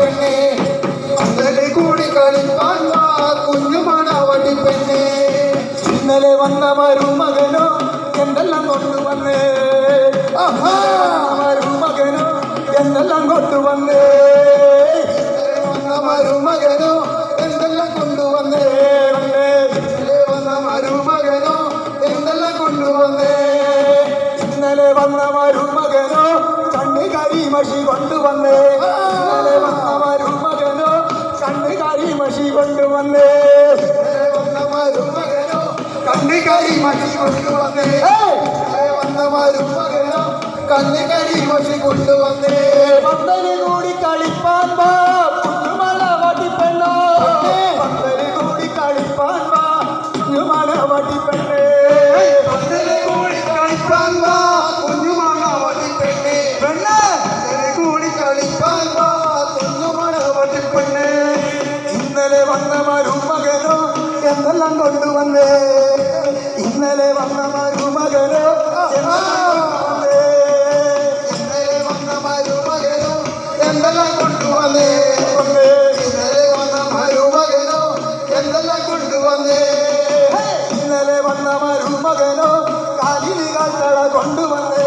പെണ്ണെ. പന്തൽ കൂടി കളിപ്പാൻ വാ കുഞ്ഞു മണവടി പെണ്ണെ. ഇന്നലെ വന്ന മരുമകനോ എന്തെല്ലാം കൊണ്ട് വന്നേ? ആഹാ മരുമകനോ എന്തെല്ലാം കൊണ്ട് വന്നേ? വന്ന മരുമകനോ എന്തെല്ലാം കൊണ്ടുവന്നേ ഇന്നലെ വന്ന മരുമകനോ എന്തെല്ലാം കൊണ്ടുവന്നേ ഇന്നലെ വന്ന മരുമകനോ കരിമഷി കൊണ്ടുവന്നേ. ഇന്നലെ വന്ന മരുമകനോ കണ്ണ് കരിമഷി കൊണ്ടുവന്നേ. വന്ന മരുമകനോ കണ്ണ് കരിമഷി കൊണ്ടുവന്നേ. വന്ന മരുമകനോ കണ്ണ് കരിമഷി കൊണ്ടുവന്നേ. പന്തൽ കൂടി കളിപ്പാൻ വാ വന്ന മരുമകനോ എന്തെല്ലാം കൊണ്ടുവന്നേ? ഇന്നലെ വന്ന മരുമകനോ ഇന്നലെ വന്ന മരുമകനോ എന്തെല്ലാം കൊണ്ടുവന്നേ? ഇന്നലെ വന്ന മരുമകനോ എന്തെല്ലാം ഇന്നലെ വന്ന മരുമകനോ കാലിന് കാൽത്തള കൊണ്ടുവന്നേ?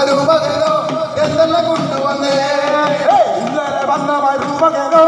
മരുമകനോ എന്തെല്ലാം കൊണ്ടുവന്നേ? ഇന്നലെ വന്ന മരുമകനോ